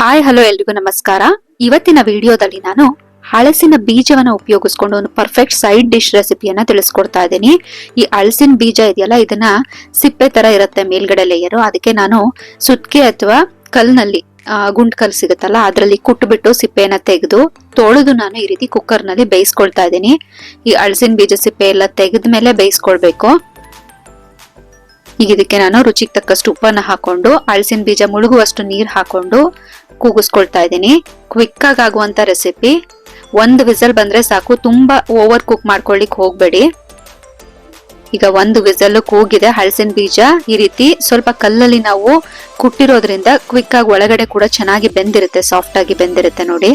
Hi, hello ಎಲ್ರಿಗೂ ನಮಸ್ಕಾರ. ಇವತ್ತಿನ ವಿಡಿಯೋದಲ್ಲಿ ನಾನು ಹಳಸಿನ ಬೀಜವನ್ನು ಉಪಯೋಗಿಸ್ಕೊಂಡು ಒಂದು ಪರ್ಫೆಕ್ಟ್ ಸೈಡ್ ಡಿಶ್ ರೆಸಿಪಿಯನ್ನು ತಿಳಿಸ್ಕೊಡ್ತಾ ಇದ್ದೀನಿ. ಈ ಹಳಸಿನ ಬೀಜ ಇದೆಯಲ್ಲ, ಇದನ್ನ ಸಿಪ್ಪೆ ತರ ಇರುತ್ತೆ ಮೇಲ್ಗಡೆ ಲೇಯರು ಅದಕ್ಕೆ ನಾನು ಸುತ್ಕೆ ಅಥವಾ ಕಲ್ನಲ್ಲಿ ಗುಂಡ್ ಕಲ್ ಸಿಗುತ್ತಲ್ಲ, ಅದರಲ್ಲಿ ಕುಟ್ಬಿಟ್ಟು ಸಿಪ್ಪೆಯನ್ನ ತೆಗೆದು ತೊಳೆದು ನಾನು ಈ ರೀತಿ ಕುಕ್ಕರ್ನಲ್ಲಿ ಬೇಯಿಸ್ಕೊಳ್ತಾ ಇದ್ದೀನಿ. ಈ ಹಳಸಿನ ಬೀಜ ಸಿಪ್ಪೆ ಎಲ್ಲ ತೆಗೆದ ಮೇಲೆ ಬೇಯಿಸ್ಕೊಳ್ಬೇಕು. ಈಗ ಇದಕ್ಕೆ ನಾನು ರುಚಿಗೆ ತಕ್ಕಷ್ಟು ಉಪ್ಪನ್ನ ಹಾಕೊಂಡು ಹಳಸಿನ ಬೀಜ ಮುಳುಗುವಷ್ಟು ನೀರ್ ಹಾಕೊಂಡು ಕೂಗಿಸ್ಕೊಳ್ತಾ ಇದ್ದೀನಿ. ಕ್ವಿಕ್ ಆಗಿ ಆಗುವಂತ ರೆಸಿಪಿ ಒಂದು ವಿಸಲ್ ಬಂದ್ರೆ ಸಾಕು. ತುಂಬಾ ಓವರ್ ಕುಕ್ ಮಾಡ್ಕೊಳ್ಳಿಕ್ ಹೋಗ್ಬೇಡಿ. ಈಗ ಒಂದು ವಿಸಲ್ ಕೂಗಿದೆ ಹಳಸಿನ ಬೀಜ. ಈ ರೀತಿ ಸ್ವಲ್ಪ ಕಲ್ಲಲ್ಲಿ ನಾವು ಕುಟ್ಟಿರೋದ್ರಿಂದ ಕ್ವಿಕ್ ಆಗಿ ಒಳಗಡೆ ಕೂಡ ಚೆನ್ನಾಗಿ ಬೆಂದಿರುತ್ತೆ ಸಾಫ್ಟ್ ಆಗಿ ಬೆಂದಿರುತ್ತೆ ನೋಡಿ.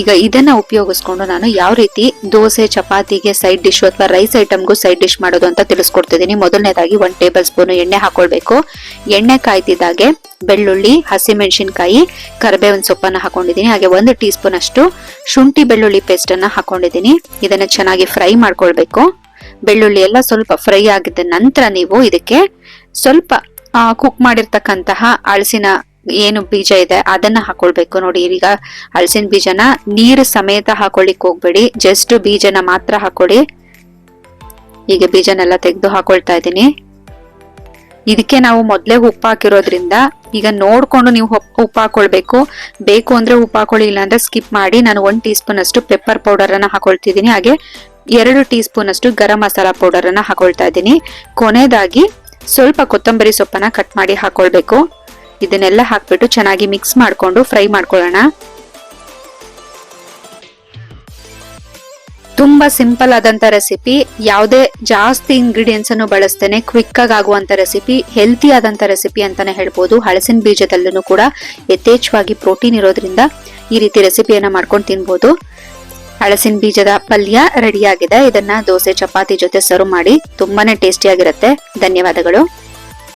ಈಗ ಇದನ್ನ ಉಪಯೋಗಿಸ್ಕೊಂಡು ನಾನು ಯಾವ ರೀತಿ ದೋಸೆ, ಚಪಾತಿಗೆ ಸೈಡ್ ಡಿಶ್ ಅಥವಾ ರೈಸ್ ಐಟಮ್ಗೂ ಸೈಡ್ ಡಿಶ್ ಮಾಡೋದು ಅಂತ ತಿಳಿಸ್ಕೊಡ್ತಿದ್ದೀನಿ. ಮೊದಲನೇದಾಗಿ ಒಂದ್ ಟೇಬಲ್ ಸ್ಪೂನ್ ಎಣ್ಣೆ ಹಾಕೊಳ್ಬೇಕು. ಎಣ್ಣೆ ಕಾಯ್ತಿದ್ದಾಗೆ ಬೆಳ್ಳುಳ್ಳಿ, ಹಸಿಮೆಣಸಿನಕಾಯಿ, ಕರಿಬೇವಿನ ಸೊಪ್ಪನ್ನ ಹಾಕೊಂಡಿದ್ದೀನಿ. ಹಾಗೆ ಒಂದು ಟೀ ಸ್ಪೂನ್ ಅಷ್ಟು ಶುಂಠಿ ಬೆಳ್ಳುಳ್ಳಿ ಪೇಸ್ಟ್ ಅನ್ನ ಹಾಕೊಂಡಿದ್ದೀನಿ. ಇದನ್ನ ಚೆನ್ನಾಗಿ ಫ್ರೈ ಮಾಡ್ಕೊಳ್ಬೇಕು. ಬೆಳ್ಳುಳ್ಳಿ ಎಲ್ಲ ಸ್ವಲ್ಪ ಫ್ರೈ ಆಗಿದ ನಂತರ ನೀವು ಇದಕ್ಕೆ ಸ್ವಲ್ಪ ಕುಕ್ ಮಾಡಿರ್ತಕ್ಕಂತಹ ಅಳಸಿನ ಏನು ಬೀಜ ಇದೆ, ಅದನ್ನ ಹಾಕೊಳ್ಬೇಕು. ನೋಡಿ, ಈಗ ಹಲಸಿನ ಬೀಜನ ನೀರು ಸಮೇತ ಹಾಕೊಳ್ಳಿಕ್ ಹೋಗ್ಬೇಡಿ. ಜಸ್ಟ್ ಬೀಜನ ಮಾತ್ರ ಹಾಕೊಳ್ಳಿ ಈಗ ಬೀಜನೆಲ್ಲ ತೆಗೆದು ಹಾಕೊಳ್ತಾ ಇದ್ದೀನಿ. ಇದಕ್ಕೆ ನಾವು ಮೊದ್ಲೇ ಉಪ್ಪು ಹಾಕಿರೋದ್ರಿಂದ ಈಗ ನೋಡ್ಕೊಂಡು ನೀವು ಉಪ್ಪು ಹಾಕೊಳ್ಬೇಕು. ಬೇಕು ಅಂದ್ರೆ ಉಪ್ಪು ಹಾಕೊಳ್ಳಿ ಇಲ್ಲ ಅಂದ್ರೆ ಸ್ಕಿಪ್ ಮಾಡಿ ನಾನು ಒನ್ ಟೀ ಸ್ಪೂನ್ ಅಷ್ಟು ಪೆಪ್ಪರ್ ಪೌಡರ್ ಅನ್ನ ಹಾಕೊಳ್ತಿದ್ದೀನಿ. ಹಾಗೆ ಎರಡು ಟೀ ಸ್ಪೂನ್ ಅಷ್ಟು ಗರಂ ಮಸಾಲಾ ಪೌಡರ್ ಅನ್ನ ಹಾಕೊಳ್ತಾ ಇದ್ದೀನಿ. ಕೊನೆಯದಾಗಿ ಸ್ವಲ್ಪ ಕೊತ್ತಂಬರಿ ಸೊಪ್ಪನ್ನ ಕಟ್ ಮಾಡಿ ಹಾಕೊಳ್ಬೇಕು. ಇದನ್ನೆಲ್ಲ ಹಾಕ್ಬಿಟ್ಟು ಚೆನ್ನಾಗಿ ಮಿಕ್ಸ್ ಮಾಡ್ಕೊಂಡು ಫ್ರೈ ಮಾಡ್ಕೊಳ್ಳೋಣ. ತುಂಬಾ ಸಿಂಪಲ್ ಆದಂತ ರೆಸಿಪಿ, ಯಾವುದೇ ಜಾಸ್ತಿ ಇಂಗ್ರೀಡಿಯೆಂಟ್ಸ್ ಅನ್ನು ಬಳಸ್ತೇನೆ ಕ್ವಿಕ್ ಆಗಿ ಆಗುವಂತ ರೆಸಿಪಿ ಹೆಲ್ತಿ ಆದಂತ ರೆಸಿಪಿ ಅಂತಾನೆ ಹೇಳ್ಬೋದು. ಹಳಸಿನ ಬೀಜದಲ್ಲೂ ಕೂಡ ಯಥೇಚ್ಛವಾಗಿ ಪ್ರೋಟೀನ್ ಇರೋದ್ರಿಂದ ಈ ರೀತಿ ರೆಸಿಪಿಯನ್ನ ಮಾಡ್ಕೊಂಡು ತಿನ್ಬೋದು. ಹಳಸಿನ ಬೀಜದ ಪಲ್ಯ ರೆಡಿ ಆಗಿದೆ ಇದನ್ನ ದೋಸೆ, ಚಪಾತಿ ಜೊತೆ ಸರ್ವ್ ಮಾಡಿ ತುಂಬಾನೇ ಟೇಸ್ಟಿ ಆಗಿರುತ್ತೆ ಧನ್ಯವಾದಗಳು.